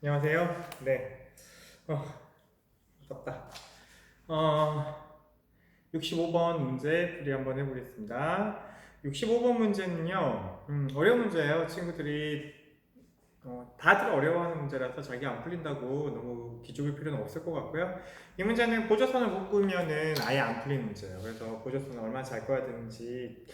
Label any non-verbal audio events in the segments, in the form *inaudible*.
안녕하세요. 네. 어, 덥다. 어, 65번 문제 풀이 한번 해보겠습니다. 65번 문제는요, 음, 어려운 문제예요. 친구들이 어, 다들 어려워하는 문제라서 자기 안 풀린다고 너무 기죽을 필요는 없을 것 같고요. 이 문제는 보조선을 묶으면은 아예 안 풀리는 문제예요. 그래서 보조선을 얼마나 잘 꺼야 되는지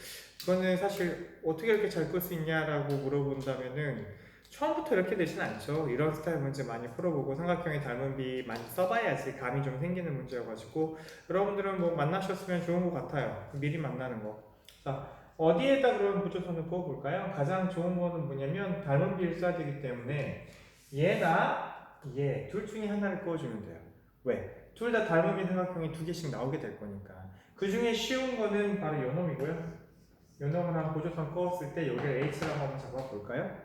이거는 사실 어떻게 이렇게 잘 끌 수 있냐라고 물어본다면은 처음부터 이렇게 되진 않죠. 이런 스타일 문제 많이 풀어보고 삼각형의 닮은 비 많이 써봐야지 감이 좀 생기는 문제여가지고 여러분들은 뭐 만나셨으면 좋은 것 같아요. 미리 만나는 거. 자 어디에다 그런 보조선을 부어볼까요? 가장 좋은 거는 뭐냐면 닮은 비를 써야 되기 때문에 얘나 얘 둘 중에 하나를 꺼주면 돼요. 왜? 둘 다 닮은 비 삼각형이 두 개씩 나오게 될 거니까. 그 중에 쉬운 거는 바로 요놈이고요. 요놈을 한 보조선 꺼었을 때 여기를 H라고 한번 잡아볼까요?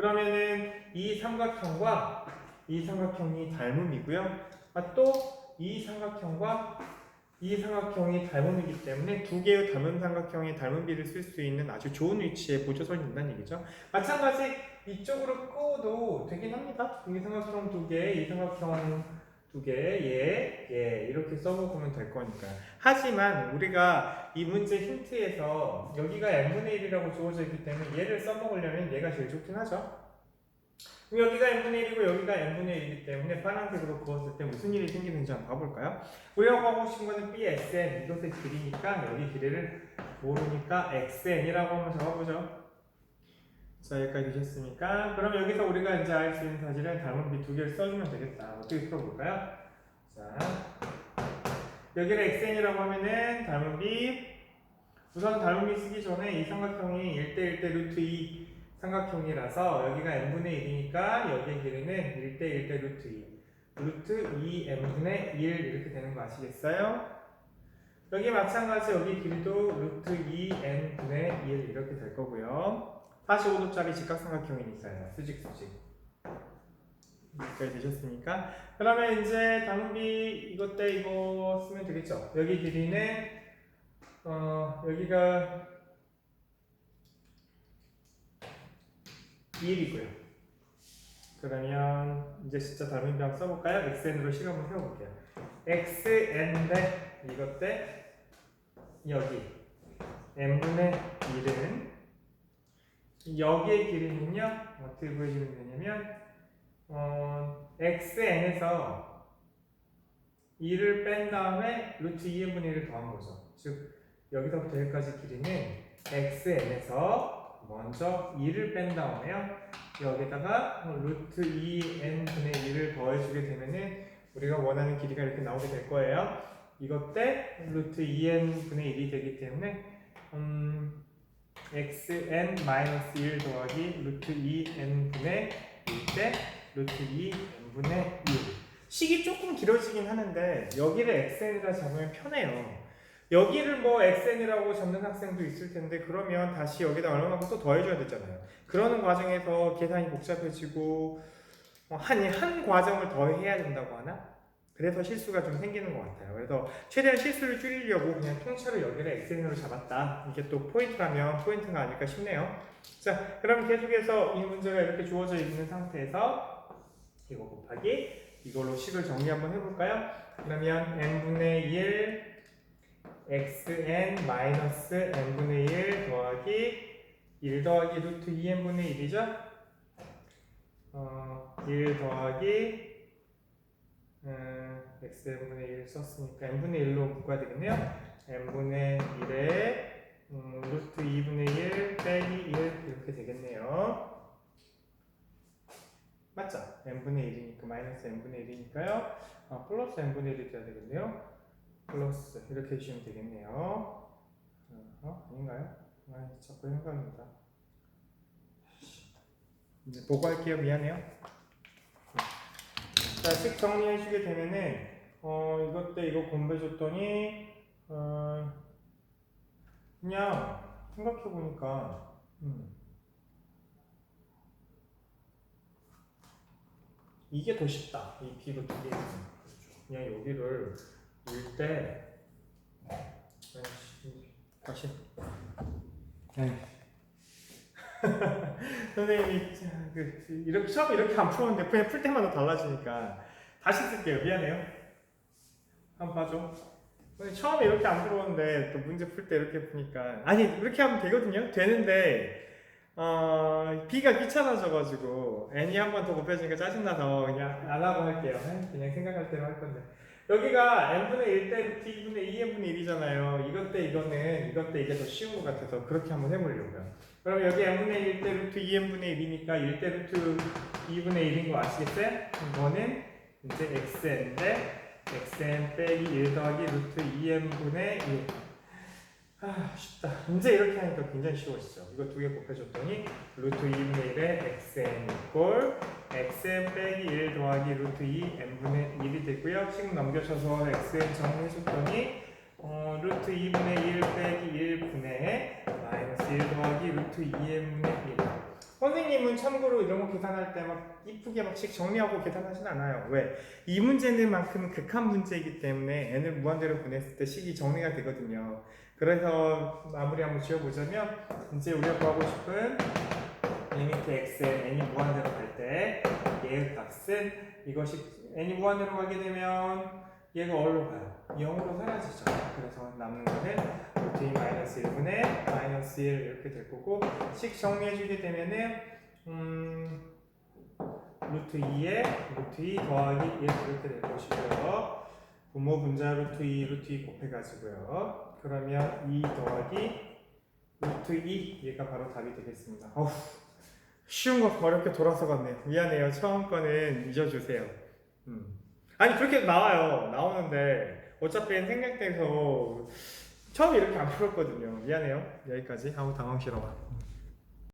그러면은 이 삼각형과 이 삼각형이 닮음이고요. 아, 또 이 삼각형과 이 삼각형이 닮음이기 때문에 두 개의 닮은 삼각형의 닮은비를 쓸 수 있는 아주 좋은 위치에 보조선이 있다는 얘기죠. 마찬가지 이쪽으로 꺼도 되긴 합니다. 이 삼각형 두 개, 이 삼각형 두 개, 얘, 얘 이렇게 써먹으면 될 거니까요. 하지만 우리가 이 문제 힌트에서 여기가 n분의 1이라고 주어져 있기 때문에 얘를 써먹으려면 얘가 제일 좋긴 하죠. 여기가 n분의 1이고 여기가 n분의 1이기 때문에 파란색으로 그었을 때 무슨 일이 생기는지 한번 봐볼까요? 우리가 하고 싶은 거는 bsn 이것의 길이니까 여기 길이를 모르니까 xn이라고 한번 적어보죠. 자 여기까지 되셨으니까 그럼 여기서 우리가 이제 알 수 있는 사실은 닮은비 두 개를 써주면 되겠다. 어떻게 풀어볼까요? 자 여기를 xn이라고 하면은 닮은비 우선 닮은비 쓰기 전에 이 삼각형이 1대1대 루트 2 삼각형이라서 여기가 n분의 1이니까 여기의 길이는 1대 1대 루트 2 루트 2 n분의 1 이렇게 되는 거 아시겠어요? 여기 마찬가지 여기 길이도 루트 2 n분의 1 이렇게 될 거고요. 45도짜리 직각삼각형이니까요. 수직 수직. 여기까지 되셨습니까? 그러면 이제 닮은비 이것 때 이거 쓰면 되겠죠? 여기 길이는 어 여기가 1이고요. 그러면 이제 진짜 닮은 비 한번 써볼까요? xn으로 실험을 해볼게요. xn인데 이것 때 여기 n분의 1은 여기의 길이는요 어떻게 보여주면 되냐면 어, xn에서 2를 뺀 다음에 루트 2n분의 1을 더한 거죠. 즉 여기서부터 여기까지 길이는 xn에서 먼저 2를 뺀 다음에요. 여기다가 루트 2n분의 1을 더해주게 되면은 우리가 원하는 길이가 이렇게 나오게 될 거예요. 이것 때 루트 2n분의 1이 되기 때문에 음, xn-1 더하기 루트 2n분의 1때 루트 2n분의 1 식이 조금 길어지긴 하는데 여기를 xn이라 잡으면 편해요. 여기를 뭐 xn이라고 잡는 학생도 있을 텐데 그러면 다시 여기다 얼마만큼 또 더해줘야 되잖아요. 그러는 과정에서 계산이 복잡해지고 어, 한, 한 과정을 더 해야 된다고 하나? 그래서 실수가 좀 생기는 것 같아요. 그래서 최대한 실수를 줄이려고 그냥 통째로 여기를 xn으로 잡았다. 이게 또 포인트라면 포인트가 아닐까 싶네요. 자, 그럼 계속해서 이 문제가 이렇게 주어져 있는 상태에서 이거 곱하기 이걸로 식을 정리 한번 해볼까요? 그러면 n분의 1 xn 마이너스 n분의 1 더하기 1 더하기 루트 2n분의 1이죠? 어, 1 더하기 음, xn분의 1 썼으니까 n분의 1로 묶어야 되겠네요. n분의 1에 음, 루트 2분의 1 빼기 1 이렇게 되겠네요. 맞죠? n분의 1이니까 마이너스 n분의 1이니까요. 아, 플러스 n분의 1이 돼야 되겠네요. 플러스 이렇게 해주시면 되겠네요. 어? 아닌가요? 아, 자꾸 헷갈립니다. 이제 보고할게요. 미안해요. 자, 식 정리해주게 되면은 어 이것 때 이거 공부해줬더니 어 그냥 생각해보니까 음, 이게 더 쉽다. 이 B로 두 개. 그냥 여기를 일때 다시 에이. *laughs* 선생님이 참, 그, 이렇게 처음 이렇게 안 풀었는데 그냥 풀 때마다 달라지니까 다시 쓸게요. 미안해요. 한번 봐줘. 처음에 이렇게 안 풀었는데 또 문제 풀 때 이렇게 푸니까 아니 이렇게 하면 되거든요. 되는데 어, B가 귀찮아져가지고 N이 한 번 더 곱해지니까 짜증나서 그냥 안 하고 할게요. 그냥 생각할 대로 할 건데. 여기가 n분의 1대 루트 2분의 2n분의 1이잖아요. 이것 때 이거는 이것 때 이게 더 쉬운 것 같아서 그렇게 한번 해보려고요. 그럼 여기 n분의 1대 루트 2n분의 1이니까 1대 루트 2분의 1인 거 아시겠어요? 이거는 이제 xn인데 xn 빼기 1 더하기 루트 2n분의 1. 아 쉽다. 이제 이렇게 하니까 굉장히 쉬워지죠. 이거 두 개 곱해줬더니 루트 2분의 1에 xn 이꼴 xn 빼기 1 더하기 루트 2 n분의 1이 되고요. 식 넘겨쳐서 xn 정리해줬더니 어, 루트 2분의 1 빼기 1분의 마이너스 1 더하기 루트 2n분의 1 선생님은 참고로 이런 거 계산할 때 막 이쁘게 막씩 정리하고 계산하진 않아요. 왜? 이 문제는 만큼 극한 문제이기 때문에 n을 무한대로 보냈을 때 식이 정리가 되거든요. 그래서 마무리 한번 지어보자면 이제 우리가 구하고 싶은 리미트 xn n이 무한대로 갈 때 얘의 값은 이것이 n이 무한대로 가게 되면 얘가 어디로 가요? 0으로 사라지죠. 그래서 남는 거는 루트 2 마이너스 1분의 마이너스 1 이렇게 될 거고 식 정리해주게 되면은 음 루트 2에 루트 2 더하기 1 이렇게 될 것이고요. 부모 분자 루트 2 루트 2 곱해가지고요. 그러면 2 더하기 루트 2 얘가 바로 답이 되겠습니다. 어후, 쉬운 거 어렵게 돌아서 갔네요. 미안해요. 처음 거는 잊어주세요. 음. 아니 그렇게 나와요. 나오는데 어차피 생략돼서 처음에 이렇게 안 풀었거든요. 미안해요. 여기까지 하고 당황스러워.